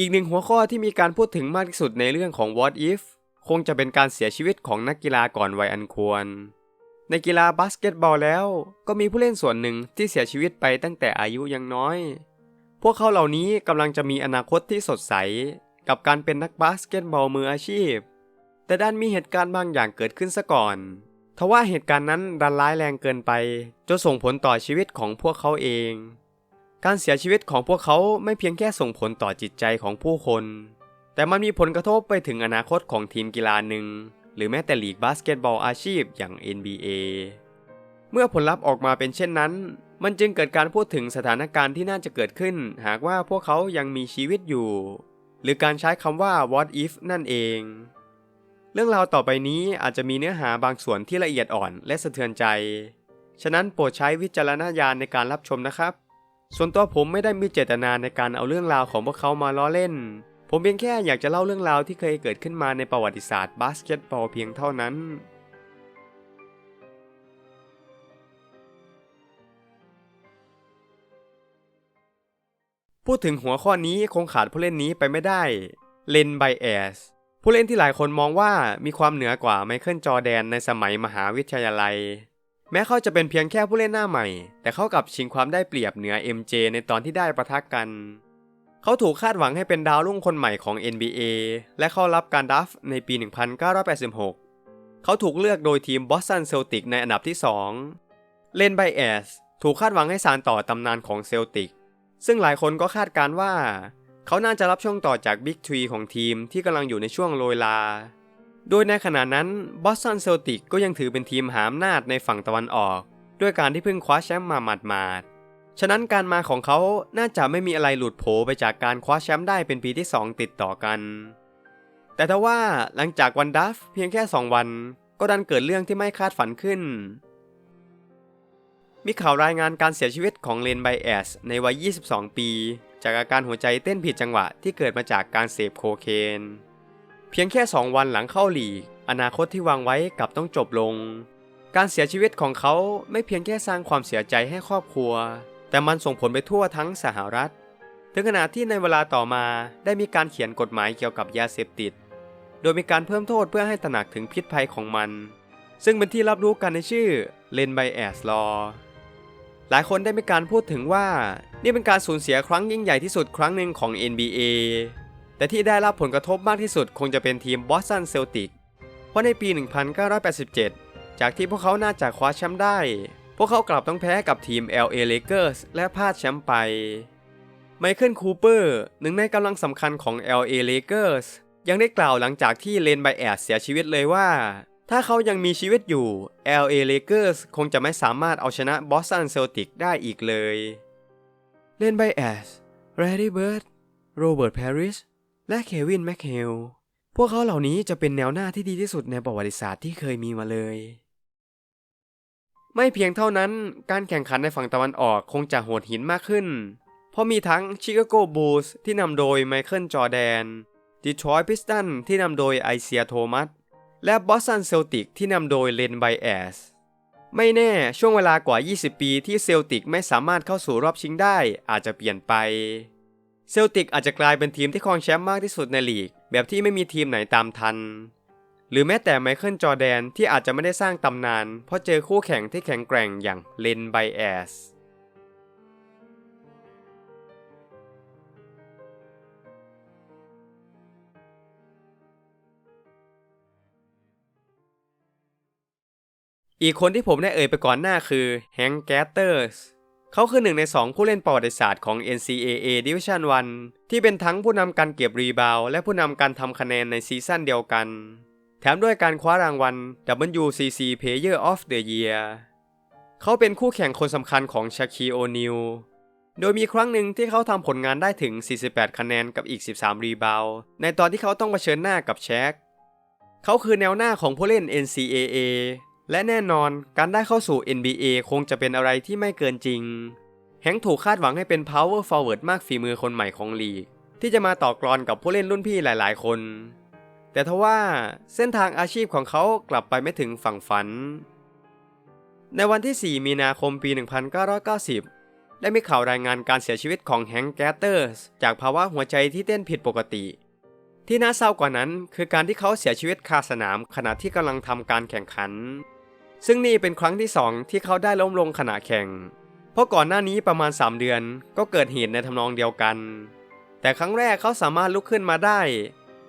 อีกหนึ่งหัวข้อที่มีการพูดถึงมากที่สุดในเรื่องของ What If คงจะเป็นการเสียชีวิตของนักกีฬาก่อนวัยอันควร ในกีฬาบาสเกตบอลแล้ว ก็มีผู้เล่นส่วนหนึ่งที่เสียชีวิตไปตั้งแต่อายุยังน้อย พวกเขาเหล่านี้กำลังจะมีอนาคตที่สดใส กับการเป็นนักบาสเกตบอลมืออาชีพ แต่ด้านมีเหตุการณ์บางอย่างเกิดขึ้นซะก่อนทว่าเหตุการณ์นั้นดันร้ายแรงเกินไปจนส่งผลต่อชีวิตของพวกเขาเอง การเสียชีวิตของพวกเขาไม่เพียงแค่ส่งผลต่อจิตใจของผู้คน แต่มันมีผลกระทบไปถึงอนาคตของทีมกีฬาหนึ่ง หรือแม้แต่ลีกบาสเกตบอลอาชีพอย่าง NBA เมื่อผลลัพธ์ออกมาเป็นเช่นนั้น มันจึงเกิดการพูดถึงสถานการณ์ที่น่าจะเกิดขึ้น หากว่าพวกเขายังมีชีวิตอยู่ หรือการใช้คำว่า what if นั่นเอง เรื่องราวต่อไปนี้อาจจะมีเนื้อหาบางส่วนที่ละเอียดอ่อนและสะเทือนใจ ฉะนั้นโปรดใช้วิจารณญาณในการรับชมนะครับ ส่วนตัวผมไม่ได้มีเจตนาในการเอาเรื่องราวของพวกเขามาล้อเล่น ผมเพียงแค่อยากจะเล่าเรื่องราวที่เคยเกิดขึ้นมาในประวัติศาสตร์บาสเกตบอลเพียงเท่านั้น พูดถึงหัวข้อนี้คงขาดผู้เล่นนี้ไปไม่ได้ เลนไบแอสผู้เล่นที่หลายคนมองว่ามีความเหนือกว่าไมเคิลจอแดนในสมัยมหาวิทยาลัย แม้เขาจะเป็นเพียงแค่ผู้เล่นหน้าใหม่ แต่เขากลับชิงความได้เปรียบเหนือ MJ ในตอนที่ได้ประทะกกัน เขาถูกคาดหวังให้เป็นดาวรุ่งคนใหม่ของ NBA และเข้ารับการดัฟในปี 1986 เขาถูกเลือกโดยทีมบอสตันเซลติกในอันดับที่ 2 เลนไบแอสถูกคาดหวังให้สานต่อตำนานของเซลติก ซึ่งหลายคนก็คาดการว่า เขาน่าจะรับช่วงต่อจากบิ๊กทรีของทีมที่กำลังอยู่ในช่วงโรยลา โดยในขณะนั้นบอสตันเซลติกก็ยังถือเป็นทีมหาอำนาจในฝั่งตะวันออก ด้วยการที่เพิ่งคว้าแชมป์มาหมาดๆ ฉะนั้นการมาของเขาน่าจะไม่มีอะไรหลุดโผไปจากการคว้าแชมป์ได้เป็นปีที่ 2 ติดต่อกัน แต่ทว่าหลังจากวันดัฟเพียงแค่ 2 วัน ก็ดันเกิดเรื่องที่ไม่คาดฝันขึ้น มีข่าวรายงานการเสียชีวิตของเลนไบแอสในวัย 22 ปี จากอาการหัวใจเต้นผิดจังหวะที่เกิดมาจากการเสพโคเคน พียงแค่ 2 วันหลังเข้าหลีก อนาคตที่วางไว้กลับต้องจบลง การเสียชีวิตของเขาไม่เพียงแค่สร้างความเสียใจให้ครอบครัว แต่มันส่งผลไปทั่วทั้งสหรัฐ ถึงขณะที่ในเวลาต่อมาได้มีการเขียนกฎหมายเกี่ยวกับยาเสพติด โดยมีการเพิ่มโทษเพื่อให้ตระหนักถึงพิษภัยของมัน ซึ่งเป็นที่รับรู้กันในชื่อเลนไบแอสลอหลายคนได้มีการพูดถึงว่า นี่เป็นการสูญเสียครั้งยิ่งใหญ่ที่สุดครั้งหนึ่งของ NBA แต่ที่ได้รับผลกระทบมากที่สุดคงจะเป็นทีมบอสตันเซลติก เพราะในปี 1987 จากที่พวกเขาน่าจะคว้าแชมป์ได้ พวกเขากลับต้องแพ้กับทีม LA Lakers และพลาดแชมป์ไป ไมเคิลคูเปอร์หนึ่งในกำลังสำคัญของ LA Lakers ยังได้กล่าวหลังจากที่เลนไบแอสเสียชีวิตเลยว่า ถ้าเขายังมีชีวิตอยู่ LA Lakers คงจะไม่สามารถเอาชนะ Boston Celtics ได้อีกเลยเลนไบแอสแรดดี้เบิร์ดโรเบิร์ตแพริส และเควินแมคเฮลพวกเขาเหล่านี้จะเป็นแนวหน้าที่ดีที่สุดในประวัติศาสตร์ที่เคยมีมาเลย ไม่เพียงเท่านั้นการแข่งขันในฝั่งตะวันออกคงจะโหดหินมากขึ้น เพราะมีทั้งชิคาโกบูลส์ที่นำโดยไมเคิลจอแดนดีทรอยต์พิสตันที่นำโดยไอเซียโทมัสและบอสตันเซลติกที่นำโดยเลนไบแอสไม่แน่ช่วงเวลากว่า 20 ปีที่เซลติกไม่สามารถเข้าสู่รอบชิงได้อาจจะเปลี่ยนไป เซลติกอาจจะกลายเป็นทีมที่ครองแชมป์มากที่สุดในลีก แบบที่ไม่มีทีมไหนตามทัน หรือแม้แต่ไมเคิลจอแดนที่อาจจะไม่ได้สร้างตำนาน เพราะเจอคู่แข่งที่แข็งแกร่งอย่างเลนไบแอสอีกคนที่ผมได้เอ่ยไปก่อนหน้าคือแฮงแกตเตอร์ส เขาคือหนึ่งในสองผู้เล่นประวัติศาสตร์ของ NCAA Division 1 ที่เป็นทั้งผู้นำการเก็บรีบาวและผู้นำการทำคะแนนในซีซั่นเดียวกัน แถมด้วยการคว้ารางวัล WCC Player of the Year เขาเป็นคู่แข่งคนสำคัญของชาคีโอนิลโดยมีครั้งหนึ่งที่เขาทำผลงานได้ถึง 48 คะแนนกับอีก 13 รีบาวในตอนที่เขาต้องเผชิญหน้ากับแชกเขาคือแนวหน้าของผู้เล่น NCAA และแน่นอนการได้เข้าสู่ NBA คงจะเป็นอะไรที่ไม่เกินจริง แฮงค์ถูกคาดหวังให้เป็น power forward มากฝีมือคนใหม่ของลีก ที่จะมาต่อกรอนกับผู้เล่นรุ่นพี่หลายๆ คน แต่ทว่าเส้นทางอาชีพของเขากลับไปไม่ถึงฝั่งฝัน ในวันที่ 4 มีนาคมปี 1990 ได้มีข่าวรายงานการเสียชีวิตของแฮงก์แกตเตอร์สจากภาวะหัวใจที่เต้นผิดปกติที่น่าเศร้ากว่านั้นคือการที่เขาเสียชีวิตคาสนามขณะที่กำลังทำการแข่งขัน ซึ่งนี่เป็นครั้งที่สองที่เขาได้ล้มลงขณะแข่ง เพราะก่อนหน้านี้ประมาณ 3 เดือนก็เกิดเหตุในทำนองเดียวกัน แต่ครั้งแรกเขาสามารถลุกขึ้นมาได้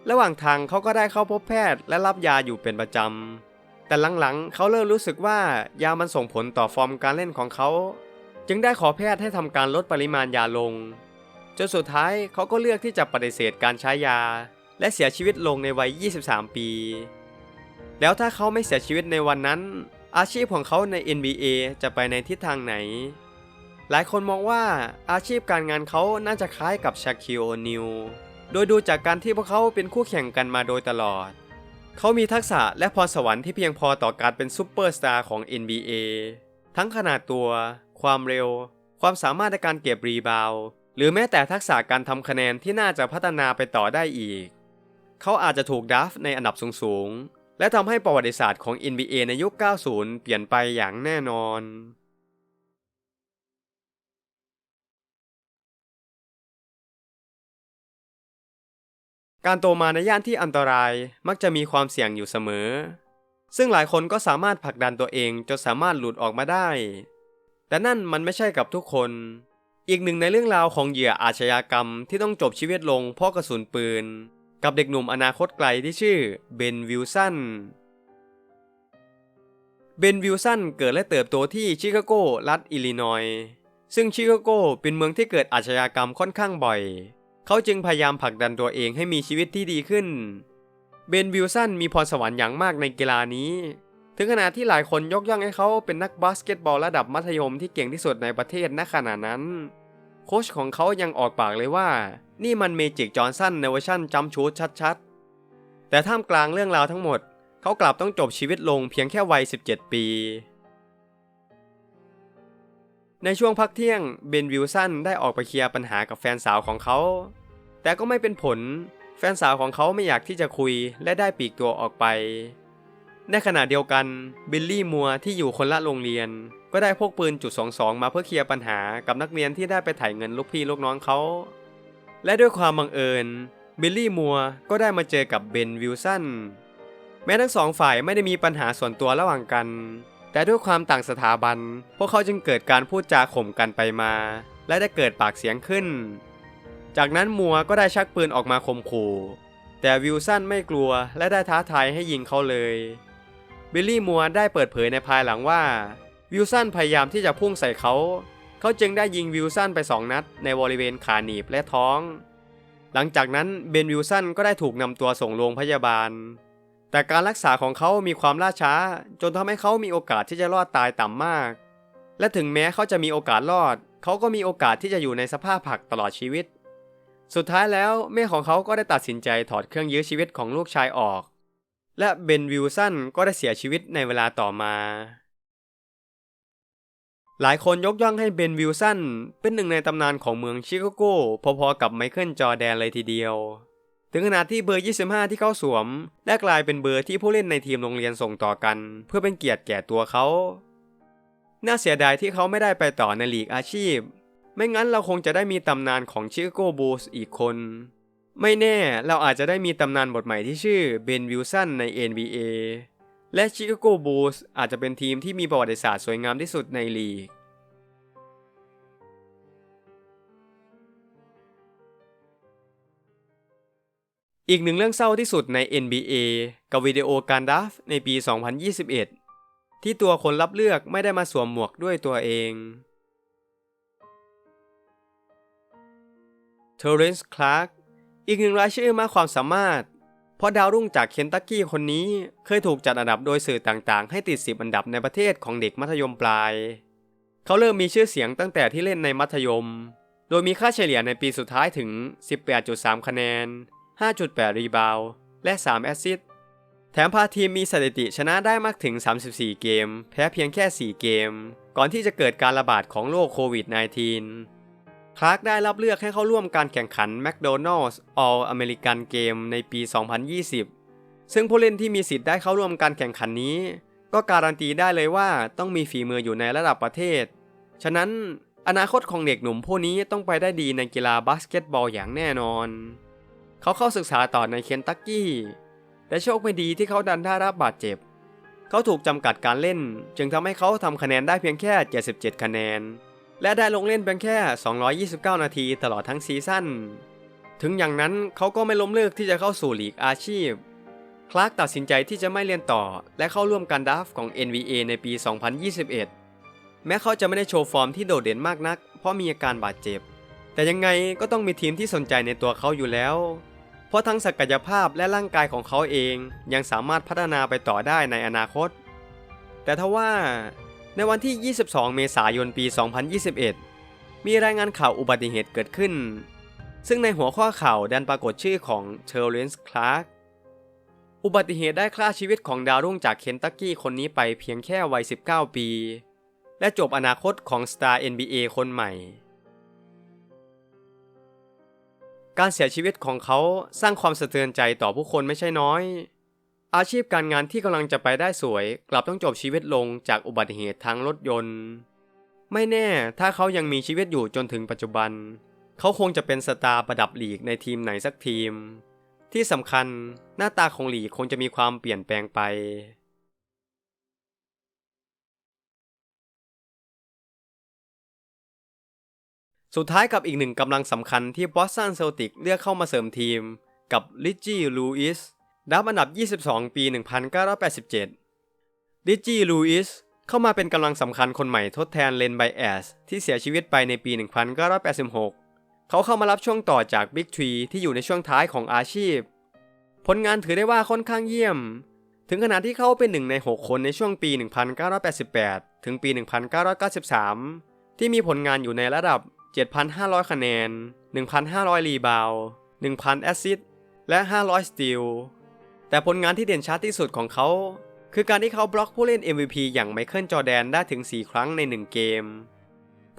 ระหว่างทางเขาก็ได้เข้าพบแพทย์และรับยาอยู่เป็นประจำ แต่หลังๆ เขาเริ่มรู้สึกว่ายามันส่งผลต่อฟอร์มการเล่นของเขา จึงได้ขอแพทย์ให้ทำการลดปริมาณยาลง จนสุดท้ายเขาก็เลือกที่จะปฏิเสธการใช้ยา และเสียชีวิตลงในวัย 23 ปี แล้วถ้าเขาไม่เสียชีวิตในวันนั้น อาชีพของเขาใน NBA จะไปในทิศทางไหน หลายคนมองว่าอาชีพการงานเขาน่าจะคล้ายกับชาคิโอนิลโดยดูจากการที่พวกเขาเป็นคู่แข่งกันมาโดยตลอด เขามีทักษะและพรสวรรค์ที่เพียงพอต่อการเป็นซูเปอร์สตาร์ของ NBA ทั้งขนาดตัว ความเร็ว ความสามารถในการเก็บรีบาวหรือแม้แต่ทักษะการทำคะแนนที่น่าจะพัฒนาไปต่อได้อีก เขาอาจจะถูกดัฟในอันดับสูง และทำให้ประวัติศาสตร์ของ NBA ในยุค 90 เปลี่ยนไปอย่างแน่นอน การโตมาในย่านที่อันตรายมักจะมีความเสี่ยงอยู่เสมอ ซึ่งหลายคนก็สามารถผลักดันตัวเองจนสามารถหลุดออกมาได้ แต่นั่นมันไม่ใช่กับทุกคน อีกหนึ่งในเรื่องราวของเหยื่ออาชญากรรมที่ต้องจบชีวิตลงเพราะกระสุนปืน กับเด็กหนุ่มอนาคตไกลที่ชื่อเบนวิลสันเบนวิลสันเกิดและเติบโตที่ชิคาโกรัฐอิลลินอยซึ่งชิคาโกเป็นเมืองที่เกิดอาชญากรรมค่อนข้างบ่อย เขาจึงพยายามผลักดันตัวเองให้มีชีวิตที่ดีขึ้น เบนวิลสันมีพรสวรรค์อย่างมากในกีฬานี้ ถึงขนาดที่หลายคนยกย่องให้เขาเป็นนักบาสเกตบอลระดับมัธยมที่เก่งที่สุดในประเทศณขณะนั้น โค้ชของเขายังออกปากเลยว่า นี่มันเมจิกจอห์นสันในเวอร์ชั่นจัมชูดชัดๆ แต่ท่ามกลางเรื่องราวทั้งหมด เขากลับต้องจบชีวิตลงเพียงแค่วัย 17 ปี ในช่วงพักเที่ยงเบนวิลสันได้ออกไปเคลียร์ปัญหากับแฟนสาวของเขา แต่ก็ไม่เป็นผล แฟนสาวของเขาไม่อยากที่จะคุยและได้ปีกตัวออกไป ในขณะเดียวกันบิลลี่มัวที่อยู่คนละโรงเรียน ก็ได้พกปืนจุด22มาเพื่อเคลียร์ปัญหากับนักเรียนที่ได้ไปถ่ายเงินลูกพี่ลูกน้องเขา และด้วยความบังเอิญบิลลี่มัวก็ได้มาเจอกับเบนวิลสันแม้ทั้งสองฝ่ายไม่ได้มีปัญหาส่วนตัวระหว่างกัน แต่ด้วยความต่างสถาบัน พวกเขาจึงเกิดการพูดจาข่มกันไปมา และได้เกิดปากเสียงขึ้น จากนั้นมัวก็ได้ชักปืนออกมาข่มขู่ แต่วิลสันไม่กลัวและได้ท้าทายให้ยิงเขาเลยบิลลี่มัวได้เปิดเผยในภายหลังว่า วิลสันพยายามที่จะพุ่งใส่เขา เขาจึงได้ยิงวิลสันไปสองนัด ในบริเวณขาหนีบและท้อง หลังจากนั้นเบนวิลสันก็ได้ถูกนำตัวส่งโรงพยาบาล แต่การรักษาของเขามีความล่าช้า จนทำให้เขามีโอกาสที่จะรอดตายต่ำมาก และถึงแม้เขาจะมีโอกาสรอด เขาก็มีโอกาสที่จะอยู่ในสภาพผักตลอดชีวิต สุดท้ายแล้วแม่ของเขาก็ได้ตัดสินใจถอดเครื่องยื้อชีวิตของลูกชายออก และเบนวิลสันก็ได้เสียชีวิตในเวลาต่อมา หลายคนยกย่องให้เบนวิลสันเป็นหนึ่งในตำนานของเมืองชิคาโกพอๆกับไมเคิลจอแดนเลยทีเดียว ถึงขนาดที่เบอร์ 25 ที่เขาสวม ได้กลายเป็นเบอร์ที่ผู้เล่นในทีมโรงเรียนส่งต่อกัน เพื่อเป็นเกียรติแก่ตัวเขา น่าเสียดายที่เขาไม่ได้ไปต่อในลีกอาชีพ ไม่งั้นเราคงจะได้มีตำนานของชิคาโกบูสอีกคน ไม่แน่เราอาจจะได้มีตำนานบทใหม่ที่ชื่อเบนวิลสันใน NBA และชิคาโกบูลส์อาจจะเป็นทีมที่มีประวัติศาสตร์สวยงามที่สุดในลีก อีกหนึ่งเรื่องเศร้าที่สุดใน NBA กับวิดีโอการดราฟในปี 2021 ที่ตัวคนรับเลือกไม่ได้มาสวมหมวกด้วยตัวเองเทอร์เรนซ์ คลาร์ก อีกหนึ่งรายชื่อมากความสามารถ เพราะดาวรุ่งจากเคนตักกี้คนนี้เคยถูกจัดอันดับโดยสื่อต่างๆ ให้ติด 10 อันดับในประเทศของเด็กมัธยมปลาย เขาเริ่มมีชื่อเสียงตั้งแต่ที่เล่นในมัธยม โดยมีค่าเฉลี่ยในปีสุดท้ายถึง 18.3 คะแนน 5.8 รีบาวและ 3 แอสซิสต์แถมพาทีมมีสถิติชนะได้มากถึง 34 เกม แพ้เพียงแค่ 4 เกม ก่อนที่จะเกิดการระบาดของโรคโควิด -19 คลาร์กได้รับเลือกให้เข้าร่วมการแข่งขัน McDonald's All American Game ในปี 2020 ซึ่งผู้เล่นที่มีสิทธิ์ได้เข้าร่วมการแข่งขันนี้ ก็การันตีได้เลยว่าต้องมีฝีมืออยู่ในระดับประเทศ ฉะนั้นอนาคตของเด็กหนุ่มผู้นี้ต้องไปได้ดีในกีฬาบาสเกตบอลอย่างแน่นอน เขาเข้าศึกษาต่อในเคนตักกี้ แต่โชคไม่ดีที่เขาดันได้รับบาดเจ็บ เขาถูกจำกัดการเล่น จึงทำให้เขาทำคะแนนได้เพียงแค่ 77 คะแนน และได้ลงเล่นเพียงแค่ 229 นาทีตลอดทั้งซีซั่น ถึงอย่างนั้นเขาก็ไม่ล้มเลิกที่จะเข้าสู่ลีกอาชีพ คลาร์กตัดสินใจที่จะไม่เรียนต่อ และเข้าร่วมการดราฟของ NBA ในปี 2021 แม้เขาจะไม่ได้โชว์ฟอร์มที่โดดเด่นมากนัก เพราะมีอาการบาดเจ็บ แต่ยังไงก็ต้องมีทีมที่สนใจในตัวเขาอยู่แล้ว เพราะทั้งศักยภาพและร่างกายของเขาเองยังสามารถพัฒนาไปต่อได้ในอนาคต แต่ทว่า ในวันที่ 22 เมษายนปี 2021 มีรายงานข่าวอุบัติเหตุเกิดขึ้น ซึ่งในหัวข้อข่าวดันปรากฏชื่อของเชอร์เลนส์คลาร์กอุบัติเหตุได้ฆ่าชีวิตของดาวรุ่งจากเคนตักกี้คนนี้ไปเพียงแค่วัย 19 ปี และจบอนาคตของสตาร์ NBA คนใหม่ การเสียชีวิตของเขาสร้างความสะเทือนใจต่อผู้คนไม่ใช่น้อย อาชีพการงานที่กำลังจะไปได้สวย กลับต้องจบชีวิตลงจากอุบัติเหตุทางรถยนต์ ไม่แน่ถ้าเขายังมีชีวิตอยู่จนถึงปัจจุบัน เขาคงจะเป็นสตาร์ประดับลีกในทีมไหนสักทีม ที่สำคัญหน้าตาของหลีกคงจะมีความเปลี่ยนแปลงไป สุดท้ายกับอีกหนึ่งกำลังสำคัญที่บอสตันเซลติกเลือกเข้ามาเสริมทีมกับลิจจี้ลูอิส ดับอันดับ 22 ปี 1987ลิจจี้ลูอิส เข้ามาเป็นกำลังสำคัญคนใหม่ทดแทนเลนไบแอสที่เสียชีวิตไปในปี 1986 เขาเข้ามารับช่วงต่อจากบิ๊กทรีที่อยู่ในช่วงท้ายของอาชีพ ผลงานถือได้ว่าค่อนข้างเยี่ยม ถึงขนาดที่เขาเป็นหนึ่งใน 6 คนในช่วงปี 1988 ถึงปี 1993 ที่มีผลงานอยู่ในระดับ 7,500 คะแนน 1,500 รีบาว 1,000 แอสซิสต์และ 500 สตีล แต่ผลงานที่เด่นชัดที่สุดของเขา คือการที่เขาบล็อกผู้เล่น MVP อย่างไมเคิลจอแดนได้ถึง 4 ครั้งใน 1 เกม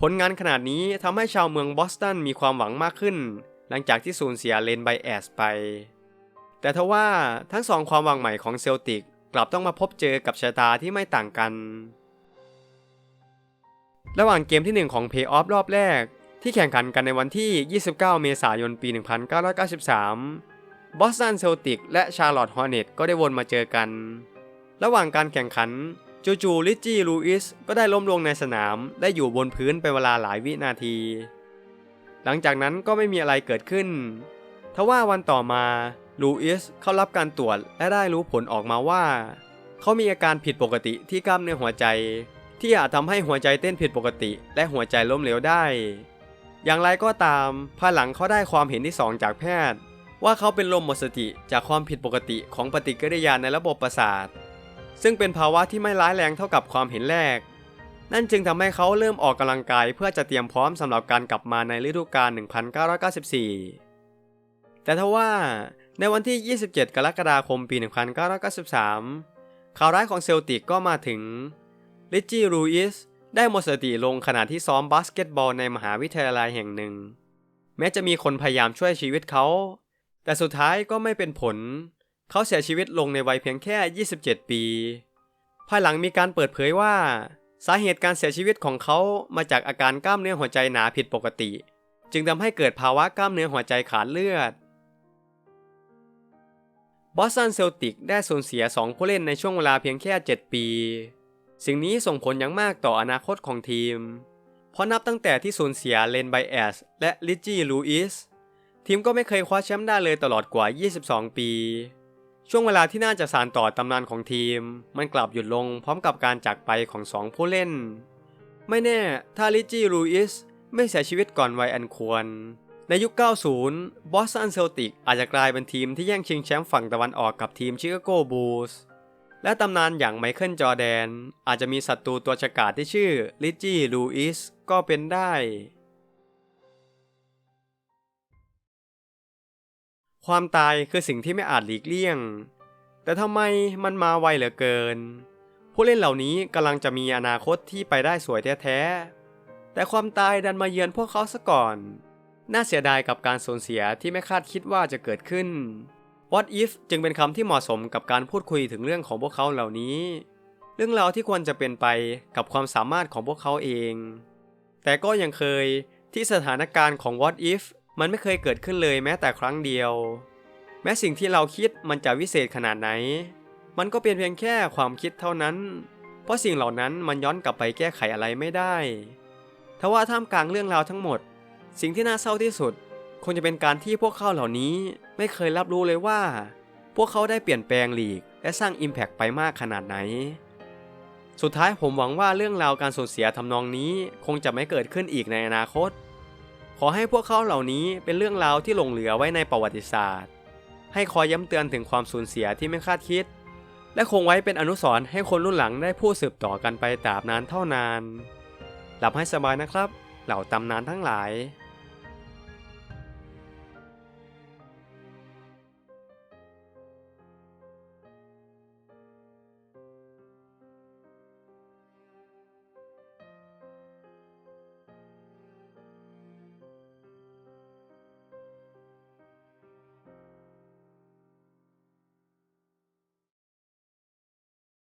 ผลงานขนาดนี้ทำให้ชาวเมืองบอสตันมีความหวังมากขึ้น หลังจากที่สูญเสียเลนไบแอสไป แต่ทว่าทั้งสองความหวังใหม่ของเซลติกกลับต้องมาพบเจอกับชะตาที่ไม่ต่างกัน ระหว่างเกมที่ 1 ของเพย์ออฟรอบแรก ที่แข่งขันกันในวันที่ 29 เมษายน ปี 1993 บอสตันเซลติกและชาร์ลอตต์ฮอร์เน็ตก็ได้วนมาเจอกัน ระหว่างการแข่งขันจู่ๆลิจจี้ลูอิสก็ได้ล้มลงในสนามได้อยู่บนพื้นเป็นเวลาหลายวินาที หลังจากนั้นก็ไม่มีอะไรเกิดขึ้น ทว่าวันต่อมาลูอิสเข้ารับการตรวจและได้รู้ผลออกมาว่า เขามีอาการผิดปกติที่กล้ามเนื้อหัวใจ ที่อาจทำให้หัวใจเต้นผิดปกติ และหัวใจล้มเหลวได้ อย่างไรก็ตามภายหลังเขาได้ความเห็นที่สองจากแพทย์ ว่าเขาเป็นลมหมดสติจากความผิดปกติของปฏิกิริยาในระบบประสาท ซึ่งเป็นภาวะที่ไม่ร้ายแรงเท่ากับความเห็นแรก นั่นจึงทำให้เขาเริ่มออกกำลังกายเพื่อจะเตรียมพร้อมสำหรับการกลับมาในฤดูกาล 1994 แต่ทว่าในวันที่ 27 กรกฎาคมปี 1993 ข่าวร้ายของเซลติกก็มาถึง ลิจจี้รูอิสได้หมดสติลงขณะที่ซ้อมบาสเกตบอลในมหาวิทยาลัยแห่งหนึ่ง แม้จะมีคนพยายามช่วยชีวิตเขา แต่สุดท้ายก็ไม่เป็นผล เขาเสียชีวิตลงในวัยเพียงแค่ 27 ปี ภายหลังมีการเปิดเผยว่า สาเหตุการเสียชีวิตของเขามาจากอาการกล้ามเนื้อหัวใจหนาผิดปกติ จึงทำให้เกิดภาวะกล้ามเนื้อหัวใจขาดเลือดบอสตันเซลติกได้สูญเสีย 2 ผู้เล่นในช่วงเวลาเพียงแค่ 7 ปี สิ่งนี้ส่งผลอย่างมากต่ออนาคตของทีม เพราะนับตั้งแต่ที่สูญเสียเลนไบแอสและลิจจี้ลูอิส ทีมก็ไม่เคยคว้าแชมป์ได้เลยตลอดกว่า 22 ปี ช่วงเวลาที่น่าจะสานต่อตำนานของทีม มันกลับหยุดลงพร้อมกับการจากไปของ2ผู้เล่น ไม่แน่ถ้าลิจจี้ลูอิสไม่เสียชีวิตก่อนวัยอันควร ในยุค 90 บอสตันเซลติกอาจจะกลายเป็นทีมที่แย่งชิงแชมป์ฝั่งตะวันออกกับทีมชิคาโกบูลส์และตำนานอย่างไมเคิลจอแดน อาจจะมีศัตรูตัวฉกาจที่ชื่อลิจจี้ลูอิสก็เป็นได้ ความตายคือสิ่งที่ไม่อาจหลีกเลี่ยง แต่ทำไมมันมาไวเหลือเกิน ผู้เล่นเหล่านี้กำลังจะมีอนาคตที่ไปได้สวยแท้ๆ แต่ความตายดันมาเยือนพวกเขาซะก่อน น่าเสียดายกับการสูญเสียที่ไม่คาดคิดว่าจะเกิดขึ้น What if จึงเป็นคำที่เหมาะสมกับการพูดคุยถึงเรื่องของพวกเขาเหล่านี้ เรื่องราวที่ควรจะเป็นไปกับความสามารถของพวกเขาเอง แต่แต่ก็ยังเคยที่สถานการณ์ของ What If มันไม่เคยเกิดขึ้นเลยแม้แต่ครั้งเดียว แม้สิ่งที่เราคิดมันจะวิเศษขนาดไหน มันก็เป็นเพียงแค่ความคิดเท่านั้น เพราะสิ่งเหล่านั้นมันย้อนกลับไปแก้ไขอะไรไม่ได้ทว่าท่ามกลางเรื่องราวทั้งหมด สิ่งที่น่าเศร้าที่สุด คงจะเป็นการที่พวกเขาเหล่านี้ไม่เคยรับรู้เลยว่า พวกเขาได้เปลี่ยนแปลงหลีก และสร้าง Impact ไปมากขนาดไหน สุดท้ายผมหวังว่าเรื่องราวการสูญเสียทำนองนี้คงจะไม่เกิดขึ้นอีกในอนาคต ขอให้พวกเขาเหล่านี้เป็นเรื่องราวที่หลงเหลือไว้ในประวัติศาสตร์ ให้คอยย้ำเตือนถึงความสูญเสียที่ไม่คาดคิด และคงไว้เป็นอนุสรณ์ให้คนรุ่นหลังได้พูดสืบต่อกันไปตราบนานเท่านาน หลับให้สบายนะครับ เหล่าตำนานทั้งหลาย